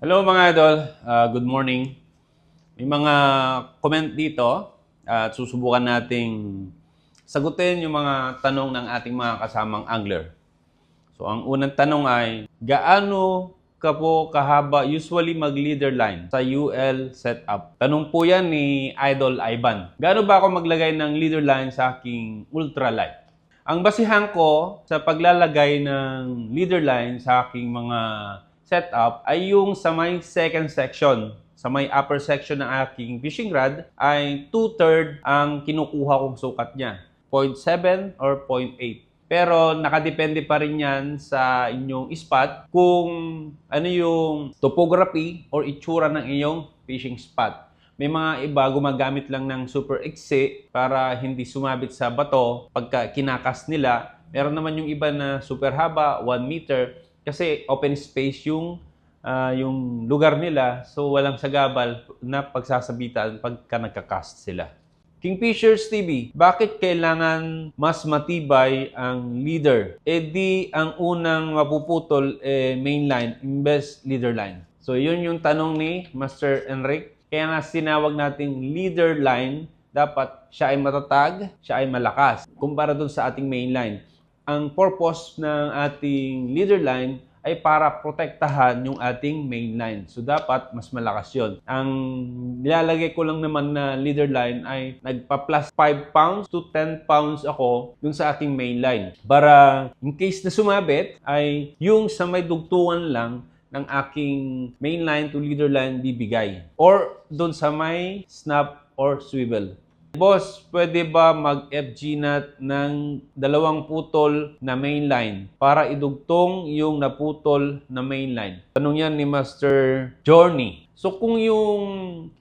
Hello mga idol, Ah, good morning. May mga comment dito at susubukan nating sagutin yung mga tanong ng ating mga kasamang angler. So ang unang tanong ay, gaano ka po kahaba usually mag-leader line sa UL setup? Tanong po yan ni Idol Ivan. Gaano ba ako maglagay ng leader line sa aking ultralight? Ang basihan ko sa paglalagay ng leader line sa aking mga setup ay yung sa may second section. Sa may upper section ng aking fishing rod ay 2-third ang kinukuha kong sukat niya. 0.7 or 0.8. Pero nakadepende pa rin yan sa inyong spot kung ano yung topography or itsura ng iyong fishing spot. May mga iba gumagamit lang ng super exe para hindi sumabit sa bato pagka kinakas nila. Meron naman yung iba na super haba, 1 meter, kasi open space yung ah, yung lugar nila. So walang sagabal na pagsasabitan pagka nagkakast sila. Kingfishers TV, bakit kailangan mas matibay ang leader? E di ang unang mapuputol eh, main line imbes leader line. So yun yung tanong ni Master Enric. Kaya nga sinawag nating leader line, dapat siya ay matatag, siya ay malakas kumpara dun sa ating main line. Ang purpose ng ating leader line ay para protektahan yung ating main line. So, dapat mas malakas yon. Ang nilalagay ko lang naman na leader line ay nagpa-plus 5 pounds to 10 pounds ako dun sa ating main line. Para in case na sumabit, ay yung sa may dugtungan lang ng aking main line to leader line bibigay. Or dun sa may snap or swivel. Boss, pwede ba mag-FG nut ng dalawang putol na main line para idugtong yung naputol na main line? Tanong yan ni Master Journey. So kung yung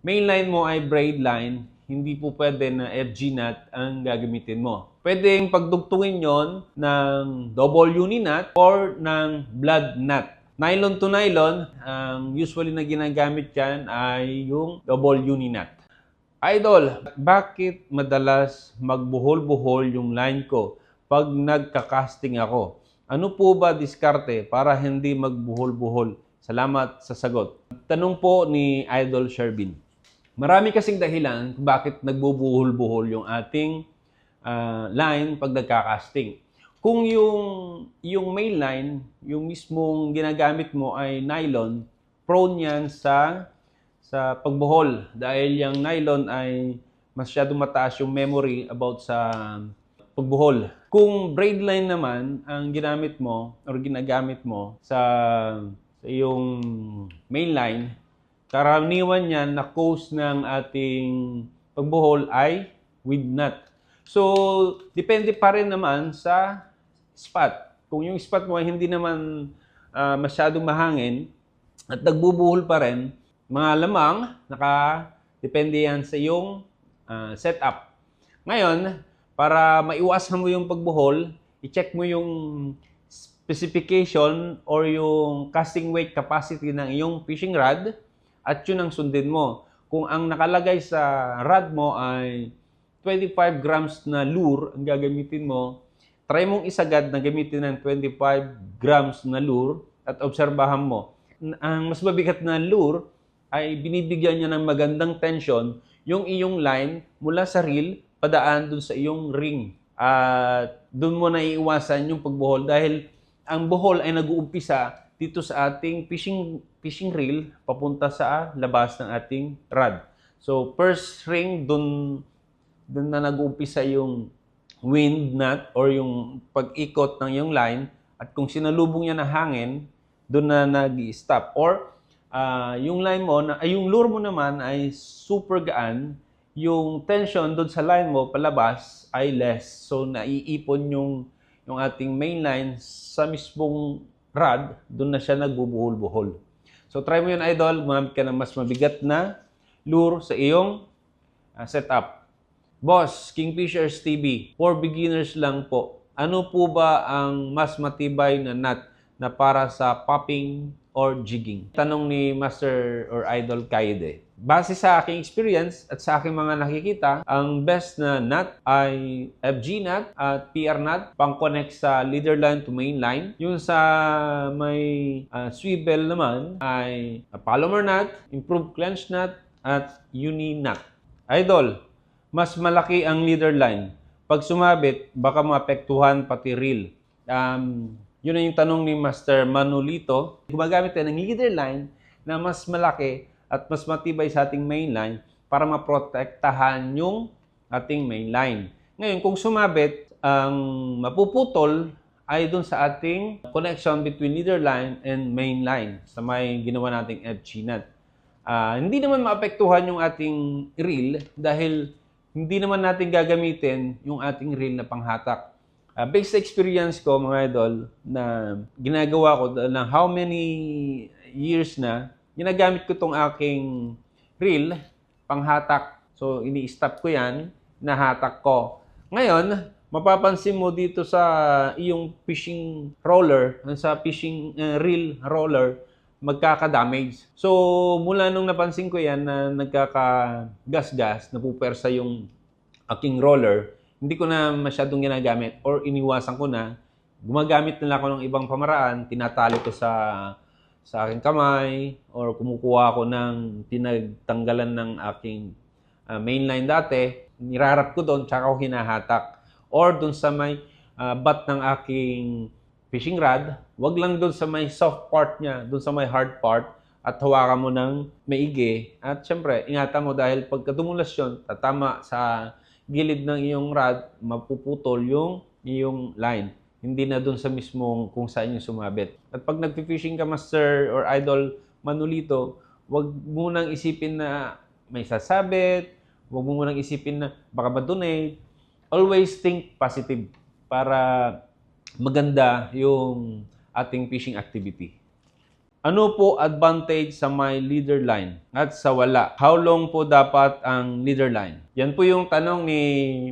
main line mo ay braid line, hindi po pwede na FG nut ang gagamitin mo. Pwede yung pagdugtungin yon ng double uni nut or ng blood nut. Nylon to nylon, ang usually na ginagamit yan ay yung double uni nut. Idol, bakit madalas magbuhol-buhol yung line ko pag nagka-casting ako? Ano po ba diskarte para hindi magbuhol-buhol? Salamat sa sagot. Tanong po ni Idol Sherbin. Marami kasing dahilan bakit nagbubuhol-buhol yung ating ah, line pag nagka-casting. Kung yung, yung main line, yung mismong ginagamit mo ay nylon, prone yan sa sa pagbuhol dahil yung nylon ay masyadong mataas yung memory about sa pagbuhol. Kung braid line naman ang ginamit mo or ginagamit mo sa, sa iyong main line, karaniwan yan na cause ng ating pagbuhol ay with nut. So, depende pa rin naman sa spot. Kung yung spot mo ay hindi naman ah, masyadong mahangin at nagbubuhol pa rin, mga lamang, naka depende yan sa iyong ah, setup. Ngayon, para maiwasan mo yung pagbuhol, i-check mo yung specification or yung casting weight capacity ng iyong fishing rod at yun ang sundin mo. Kung ang nakalagay sa rod mo ay 25 grams na lure ang gagamitin mo, try mong isagad na gamitin ng 25 grams na lure at obserbahan mo. Ang mas mabigat na lure ay binibigyan niya ng magandang tension yung iyong line mula sa reel padaan dun sa iyong ring. At dun mo na iiwasan yung pagbuhol dahil ang buhol ay nag-uumpisa dito sa ating fishing fishing reel papunta sa labas ng ating rod. So first ring dun dun na nag-uumpisa yung wind knot or yung pag-ikot ng yung line at kung sinalubong niya ng hangin, doon na nag-stop. Or ah, yung line mo, na, ay yung lure mo naman ay super gaan, yung tension doon sa line mo palabas ay less. So naiipon yung yung ating main line sa mismong rod, doon na siya nagbubuhol-buhol. So try mo yun idol, gumamit ka ng mas mabigat na lure sa iyong ah, setup. Boss, Kingfishers TV, for beginners lang po. Ano po ba ang mas matibay na nut na para sa popping or jigging? Tanong ni Master or Idol Kaide. Base sa aking experience at sa aking mga nakikita, ang best na nut ay FG nut at PR nut pang-connect sa leader line to main line. Yung sa may ah, swivel naman ay Palomar nut, improved clench nut at uni nut. Idol, mas malaki ang leader line. Pag sumabit, baka maapektuhan pati reel. Um, yun na yung tanong ni Master Manolito. Gumagamit tayo ng leader line na mas malaki at mas matibay sa ating main line para maprotektahan yung ating main line. Ngayon, kung sumabit, ang mapuputol ay dun sa ating connection between leader line and main line sa may ginawa nating FG nut. Ah, hindi naman maapektuhan yung ating reel dahil hindi naman natin gagamitin yung ating reel na panghatak. Ah, based experience ko mga idol na ginagawa ko ng how many years na ginagamit ko tong aking reel panghatak. So ini-stop ko yan, nahatak ko. Ngayon, mapapansin mo dito sa iyong fishing roller, sa fishing uh, reel roller, magkaka-damage. So, mula nung napansin ko yan na nagkaka-gas-gas, napupersa yung aking roller, hindi ko na masyadong ginagamit or iniwasan ko na. Gumagamit na lang ako ng ibang pamaraan, tinatali ko sa sa aking kamay or kumukuha ako ng pinagtanggalan ng aking uh, mainline dati, nirarap ko doon, tsaka ako hinahatak. Or doon sa may uh, bat ng aking fishing rod, wag lang doon sa may soft part niya, doon sa may hard part, at hawakan mo ng maigi. At syempre, ingatan mo dahil pagka dumulas yun, tatama sa gilid ng iyong rod, mapuputol yung iyong line. Hindi na doon sa mismong kung saan yung sumabit. At pag nag-fishing ka, master or idol manulito, wag mo nang isipin na may sasabit, wag mo munang isipin na baka ma-donate. Always think positive para maganda yung ating fishing activity. Ano po advantage sa may leader line at sa wala? How long po dapat ang leader line? Yan po yung tanong ni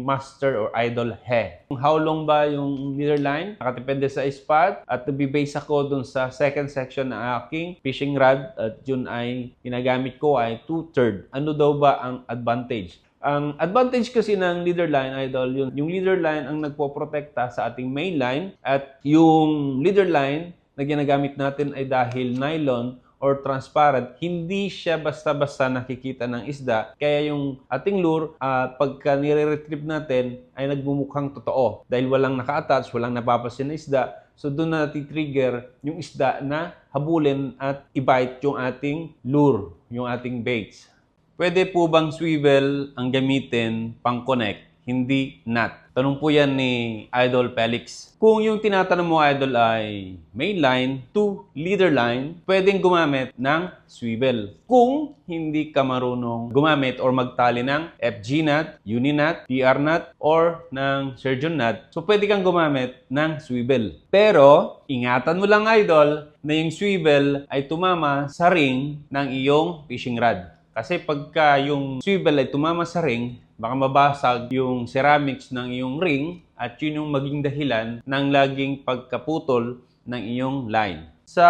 Master or Idol He. How long ba yung leader line? Nakatipende sa spot at nabibase ako dun sa second section ng aking fishing rod at yun ay ginagamit ko ay 2-third. Ano daw ba ang advantage? Ang advantage kasi ng leader line, idol, yun, yung leader line ang nagpoprotekta sa ating main line at yung leader line na ginagamit natin ay dahil nylon or transparent, hindi siya basta-basta nakikita ng isda. Kaya yung ating lure, uh, pagka nire-retrieve natin, ay nagmumukhang totoo. Dahil walang naka-attach, walang napapasin na isda, so doon na trigger yung isda na habulin at i-bite yung ating lure, yung ating baits. Pwede po bang swivel ang gamitin pang-connect hindi nut. Tanong po yan ni Idol Felix. Kung yung tinatanong mo, Idol, ay main line to leader line, pwedeng gumamit ng swivel. Kung hindi ka marunong gumamit or magtali ng FG nut, uni nut, PR nut, or ng surgeon nut, so pwede kang gumamit ng swivel. Pero, ingatan mo lang, Idol, na yung swivel ay tumama sa ring ng iyong fishing rod. Kasi pagka yung swivel ay tumama sa ring, baka mabasag yung ceramics ng iyong ring at yun yung maging dahilan ng laging pagkaputol ng iyong line. Sa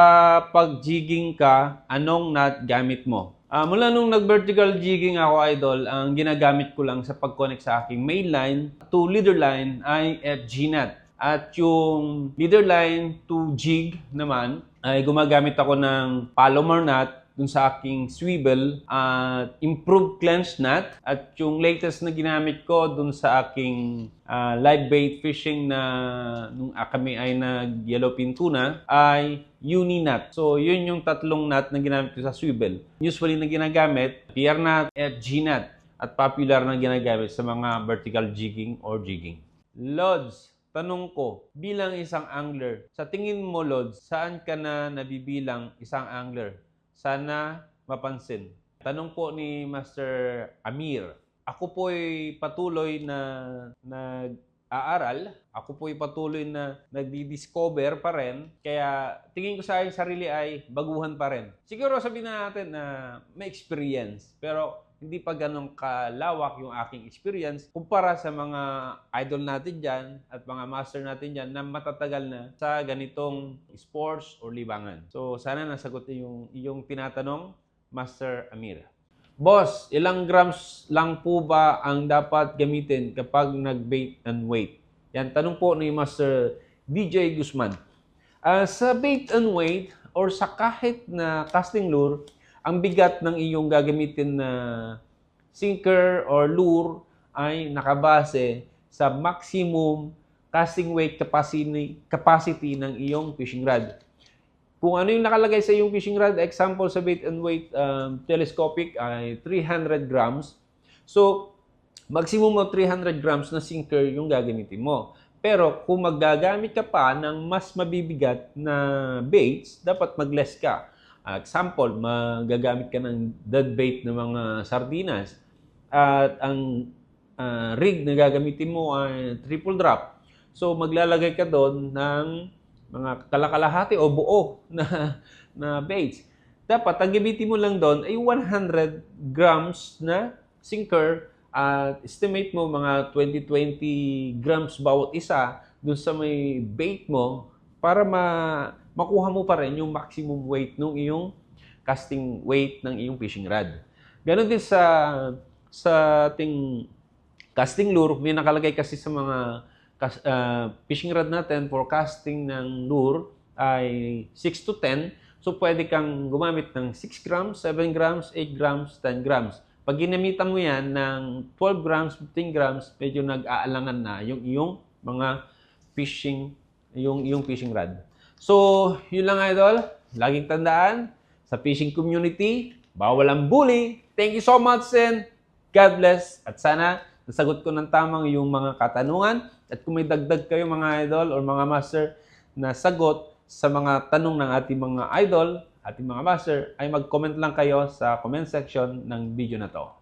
pag-jigging ka, anong nut gamit mo? Uh, mula nung nag-vertical jigging ako, idol, ang ginagamit ko lang sa pag-connect sa aking main line to leader line ay FG nut. At yung leader line to jig naman, ay gumagamit ako ng Palomar nut dun sa aking swivel at uh, improved clench nut at yung latest na ginamit ko dun sa aking uh, live bait fishing na nung uh, kami ay nag yellowfin tuna ay uni nut. So yun yung tatlong nut na ginamit ko sa swivel. Usually na ginagamit PR nut, FG nut at popular na ginagamit sa mga vertical jigging or jigging. Lods, Tanong ko, bilang isang angler, sa tingin mo, Lods, saan ka na nabibilang isang angler? Sana mapansin. Tanong po ni Master Amir. Ako po ay patuloy na nag-aaral. Ako po ay patuloy na nagdi-discover pa rin. Kaya tingin ko sa aking sarili ay baguhan pa rin. Siguro sabihin na natin na may experience. Pero hindi pa ganong kalawak yung aking experience kumpara sa mga idol natin dyan at mga master natin dyan na matatagal na sa ganitong sports or libangan. So, sana nasagot yung, yung tinatanong, Master Amir. Boss, ilang grams lang po ba ang dapat gamitin kapag nag-bait and weight? Yan, tanong po ni Master DJ Guzman. Ah, sa bait and weight or sa kahit na casting lure, ang bigat ng iyong gagamitin na sinker or lure ay nakabase sa maximum casting weight capacity, capacity ng iyong fishing rod. Kung ano yung nakalagay sa iyong fishing rod, example sa bait and weight um, telescopic ay 300 grams. So, maximum of 300 grams na sinker yung gagamitin mo. Pero kung maggagamit ka pa ng mas mabibigat na baits, dapat mag-less ka. Example, magagamit ka ng dead bait ng mga sardinas at ang ah, rig na gagamitin mo ay triple drop. So maglalagay ka doon ng mga kalakalahati o buo na na baits. Dapat ang gamitin mo lang doon ay 100 grams na sinker at estimate mo mga 20-20 grams bawat isa doon sa may bait mo para ma makuha mo pa rin yung maximum weight ng iyong casting weight ng iyong fishing rod. Ganon din sa sa ating casting lure, may nakalagay kasi sa mga ah, fishing rod natin for casting ng lure ay 6 to 10. So, pwede kang gumamit ng 6 grams, 7 grams, 8 grams, 10 grams. Pag ginamitan mo yan ng 12 grams, 15 grams, medyo nag-aalangan na yung iyong mga fishing, yung, yung fishing rod. So, yun lang idol. Laging tandaan, sa fishing community, bawal ang bully. Thank you so much and God bless. At sana nasagot ko ng tamang yung mga katanungan. At kung may dagdag kayo mga idol or mga master na sagot sa mga tanong ng ating mga idol, ating mga master, ay mag-comment lang kayo sa comment section ng video na to.